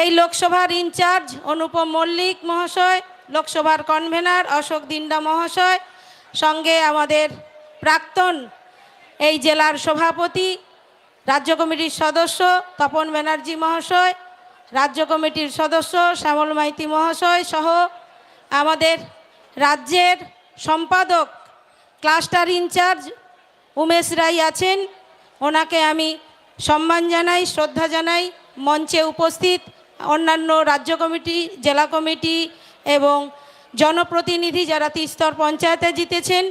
এই লোকসভার ইনচার্জ অনুপম মল্লিক মহাশয়, লোকসভার কনভেনার অশোক দিন্ডা মহাশয়, সঙ্গে আমাদের প্রাক্তন এই জেলার সভাপতি, রাজ্য কমিটির সদস্য তপন ব্যানার্জি মহাশয়, রাজ্য কমিটির সদস্য শ্যামল মাইতি মহাশয় সহ আমাদের রাজ্যের সম্পাদক, ক্লাস্টার ইনচার্জ উমেশ রায় আছেন। ওনাকে আমি সম্মান জানাই, শ্রদ্ধা জানাই। মঞ্চে উপস্থিত অন্যান্য রাজ্য কমিটি, জেলা কমিটি এবং জনপ্রতিনিধি যারা তিস্তর পঞ্চায়েতে জিতেছেন,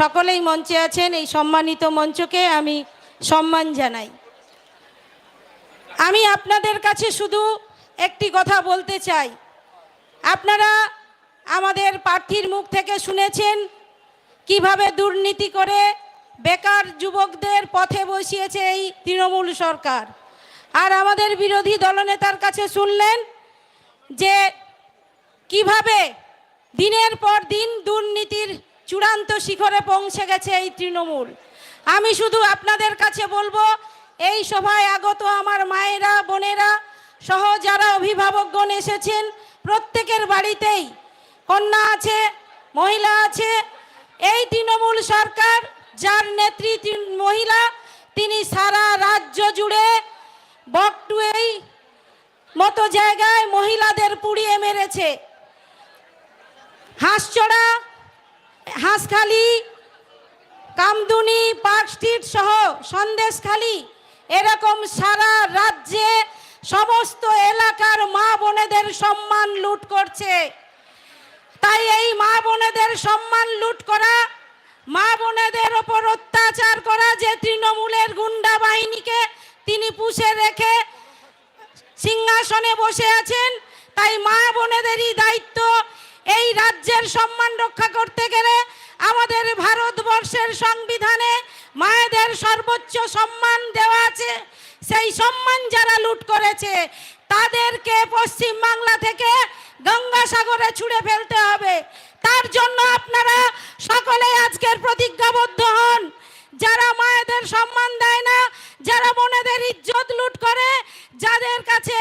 সকলেই মঞ্চে আছেন। এই সম্মানিত মঞ্চকে আমি সম্মান জানাই। আমি আপনাদের কাছে শুধু একটি কথা বলতে চাই। আপনারা আমাদের প্রার্থীর মুখ থেকে শুনেছেন কীভাবে দুর্নীতি করে বেকার যুবকদের পথে বসিয়েছে এই তৃণমূল সরকার। আর আমাদের বিরোধী দলনেতার কাছে শুনলেন যে কীভাবে দিনের পর দিন দুর্নীতির চূড়ান্ত শিখরে পৌঁছে গেছে এই তৃণমূল। আমি শুধু আপনাদের কাছে বলব, এই সভায় আগত আমার মায়েরা, বোনেরা সহ যারা অভিভাবকগণ এসেছেন, প্রত্যেকের বাড়িতেই কন্যা আছে, মহিলা আছে, এই তৃণমূল সরকার, যার নেত্রী মহিলা, তিনি সারা রাজ্য জুড়ে বকটুয়েই মতো জায়গায় মহিলাদের পুড়িয়ে মেরেছে। হাঁসচড়া, হাঁসখালি, কামদুনি, পার্ক স্ট্রিট সহ সন্দেশখালি, এরকম সারা রাজ্যে সমস্ত এলাকার মা বোনেদের সম্মান লুট করছে। তাই এই মা বোনেদের সম্মান লুট করা, মা বোনেদের ওপর অত্যাচার করা যে তৃণমূলের গুন্ডা বাহিনীকে তিনি পুষে রেখে সিংহাসনে বসে আছেন। তাই মা বোনেদেরই দায়িত্ব এই রাজ্যের সম্মান রক্ষা করতে গেলে আমাদের ভারতবর্ষের সংবিধানে মায়েদের সর্বোচ্চ সম্মান দেওয়া আছে। সেই সম্মান যারা লুট করেছে, তাদেরকে পশ্চিম বাংলা থেকে গঙ্গাসাগরে ছুঁড়ে ফেলতে হবে। তার জন্য আপনারা সকলে আজকের প্রতিজ্ঞাবদ্ধ হন। যারা মায়েদের সম্মান দেয় না, যারা বোনেদের ইজ্জত লুট করে, যাদের কাছে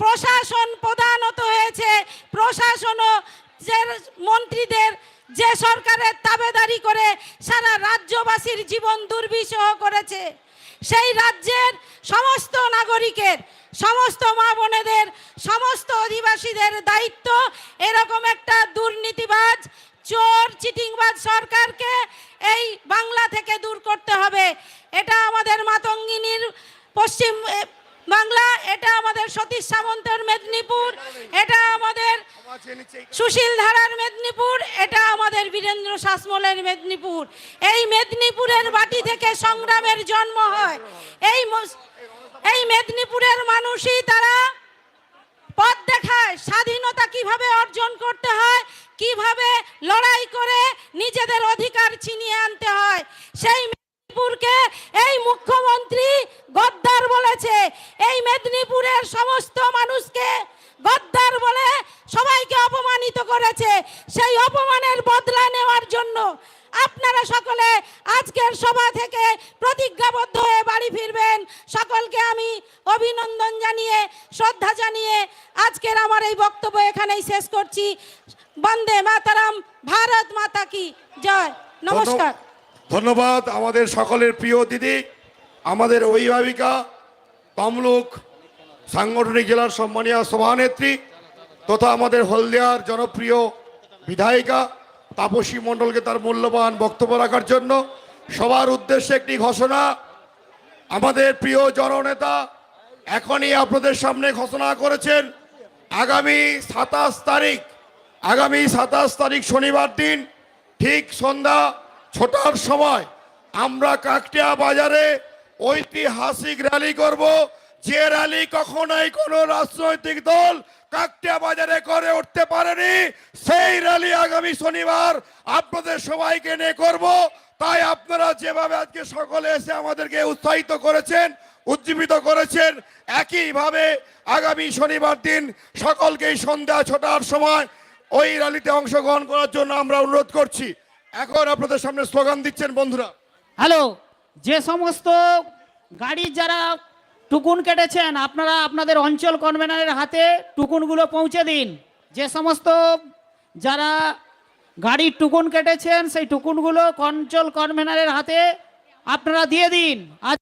প্রশাসন প্রধানত হয়েছে, প্রশাসনও যে মন্ত্রীদের, যে সরকারের তাবেদারি করে সারা রাজ্যবাসীর জীবন দুর্বিষহ করেছে, সেই রাজ্যের সমস্ত নাগরিকের, সমস্ত মা বোনেদের, সমস্ত অধিবাসীদের দায়িত্ব এরকম একটা দুর্নীতিবাজ, চোর, চিটিংবাজ সরকারকে এই বাংলা থেকে দূর করতে হবে। এটা আমাদের মাতঙ্গিনীর পশ্চিম বাংলা, এটা আমাদের সতীশ সামন্তের মেদিনীপুর, এটা আমাদের সুশীল ধারার মেদিনীপুর, এটা আমাদের বীরেন্দ্র শাসমলের মেদিনীপুর। এই মেদিনীপুরের বাটি থেকে সংগ্রামের জন্ম হয়। এই এই মেদিনীপুরের মানুষই তারা পথ দেখায়, স্বাধীনতা কীভাবে অর্জন করতে হয়, কীভাবে লড়াই করে নিজেদের অধিকার ছিনিয়ে আনতে হয়। সেই মেদিনীপুরকে এই মুখ্যমন্ত্রী গদ্দার বলেছে। এই মেদিনীপুরের সমস্ত মানুষকে গদ্দার বলে সবাইকে অপমানিত করেছে। সেই অপমানের বদলা নেওয়ার জন্য আপনারা সকলে আজকের সভা থেকে প্রতিজ্ঞাবদ্ধ হয়ে বাড়ি ফিরবেন। সকলকে আমি অভিনন্দন জানিয়ে, শ্রদ্ধা জানিয়ে আজকের আমার এই বক্তব্য এখানেই শেষ করছি। বন্দে মাতারাম, ভারত মাতা কি জয়। নমস্কার। ধন্যবাদ আমাদের সকলের প্রিয় দিদি, আমাদের অভিভাবিকা, তমলুক সাংগঠনিক জেলার সম্মানীয় সভানেত্রী, তথা আমাদের হলদিয়ার জনপ্রিয় বিধায়িকা, তাপসী মণ্ডলকে তার মূল্যবান বক্তব্য রাখার জন্য সবার উদ্দেশ্যে একটি ঘোষণা। আমাদের প্রিয় জননেতা এখনই আপনাদের সামনে ঘোষণা করেছেন, আগামী সাতাশ তারিখ আগামী সাতাশ তারিখ শনিবার দিন, ঠিক সন্ধ্যা ছটার সময় আমরা কাকটিয়া বাজারে ঐতিহাসিক র্যালি করব। যে র্যালি কখনোই কোনো রাজনৈতিক দল কাকটিয়া বাজারে করে উঠতে পারেনি, সেই র্যালি আগামী শনিবার আপনাদের সবাইকে নিয়ে করব। তাই আপনারা যেভাবে আজকে সকলে এসে আমাদেরকে উৎসাহিত করেছেন, উজ্জীবিত করেছেন, একইভাবে আগামী শনিবার দিন সকলকেই সন্ধ্যা ছটার সময় ওই র্যালিতে অংশগ্রহণ করার জন্য আমরা অনুরোধ করছি। এখন আপনাদের সামনে স্লোগান দিচ্ছেন বন্ধুরা। হ্যালো, যে সমস্ত গাড়ি যারা টুকুন কেটেছেন, আপনারা আপনাদের অঞ্চল কনভেনারের হাতে টুকুনগুলো পৌঁছে দিন। যে সমস্ত যারা গাড়ির টুকুন কেটেছেন, সেই টুকুনগুলো অঞ্চল কনভেনারের হাতে আপনারা দিয়ে দিন। আজ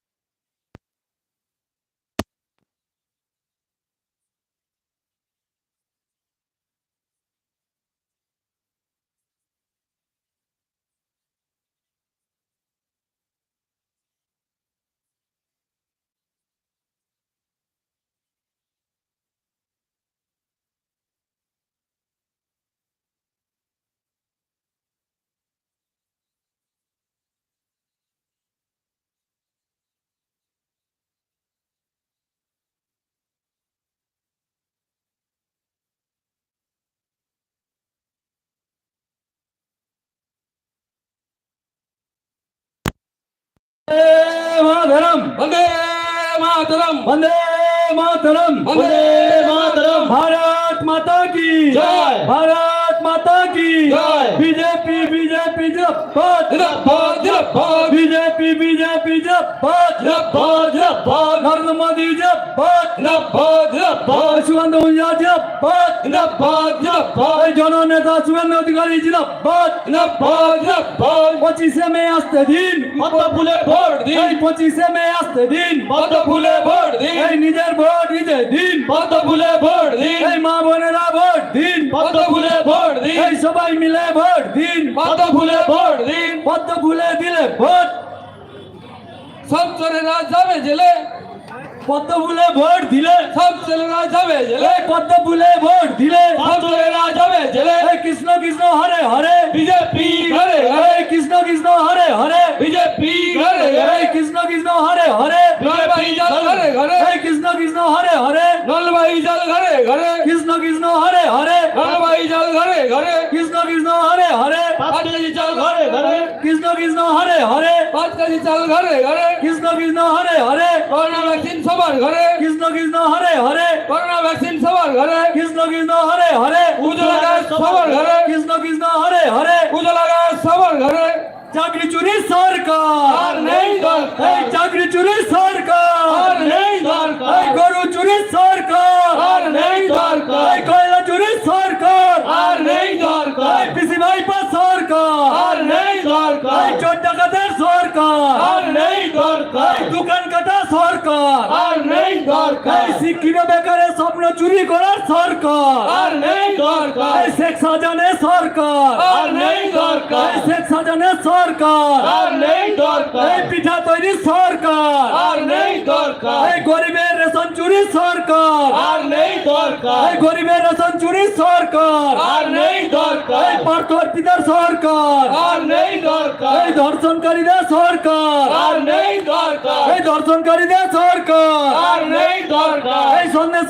মাতরম বন্দে মাতরম বন্দে মাতরম বন্দে মাতরম ভারত মাতা কি জয়। ভারত মাতা কি জয়। বিজেপি বিজেপি জিন্দাবাদ জিন্দাবাদ জিন্দাবাদ বিজেপি বিজেপি জিন্দাবাদ জিন্দাবাদ জিন্দাবাদ নরেন্দ্র মোদি জিন্দাবাদ জিন্দাবাদ জিন্দাবাদ সুগন্ধ উঞ্জা জিন্দাবাদ জিন্দাবাদ জিন্দাবাদ এই জননেতা শুভেন্দু অধিকারী জিন্দাবাদ জিন্দাবাদ জিন্দাবাদ পঁচিশে মে আসতে দিন পদ্ম ফুলে ভোট দিন এই পঁচিশে মে আসতে দিন পদ্ম ফুলে ভোট দিন এই নিজের ভোট নিজে দিন পদ্ম ফুলে ভোট দিন এই মা বোনেরা সবাই মিলে ভোট দিন। পদ্ম ফুলে ভোট দিন? পদ্ম ফুলে দিলে ভোট? সব চোরেরা যাবে জেলে। পদ্ম ফুলে ভোট দিলে? সব ছেলেরা যাবে জেলে। এই পদ্ম ফুলে ভোট দিলে? সব চোরেরা যাবে জেলে। এই কৃষ্ণ কৃষ্ণ হরে হরে। বিজেপি ঘরে ঘরে এই কৃষ্ণ কৃষ্ণ হরে হরে। বিজেপি ঘরে ঘরে এই কৃষ্ণ কৃষ্ণ হরে হরে। নলবাড়ি জল ঘরে ঘরে। এই কৃষ্ণ কৃষ্ণ হরে হরে। নলবাড়ি জল ঘরে ঘরে। কৃষ্ণ কৃষ্ণ হরে হরে। নলবাড়ি জল ঘরে ঘরে। কৃষ্ণ কৃষ্ণ হরে হরে। পাঁচ কেজি চাল ঘরে ঘরে। কৃষ্ণ কৃষ্ণ হরে হরে। পাঁচ কেজি চাল ঘরে ঘরে। কৃষ্ণ কৃষ্ণ হরে হরে। করোনা ভ্যাকসিন সবার ঘরে। কৃষ্ণ কৃষ্ণ হরে হরে। করোনা ভ্যাকসিন সবার ঘরে। কৃষ্ণ কৃষ্ণ হরে হরে। উজ্জ্বলা গ্যাস সবার ঘরে। কৃষ্ণ কৃষ্ণ হরে হরে। উজ্জ্বলা গ্যাস সবার ঘরে। চাকরি চুরি সরকার। নেই দরকার। চাকরি চুরি সরকার। নেই দরকার। গরু সরকার। আর নেই দরকার। এই শিক্ষিত বেকারের স্বপ্ন চুরি করার সরকার। আর নেই দরকার। এই শেখ শাহজাহানের সরকার। আর নেই দরকার। এই শেখ শাহজাহানের সরকার। আর নেই দরকার। এই পিঠা তৈরি সরকার। আর নেই দরকার। এই গরিবের রেশন চুরি সরকার। আর নেই দরকার। গরিবের রেশন চুরি সরকার। আর নেই দরকার। পার্থপ্রার্থীদের সরকার। আর নেই দরকার। এই ধর্ষণকারীদের সরকার। আর নেই দরকার। এই ধর্ষণকারীদের সরকার। আর নেই দরকার। এই সন্দেশ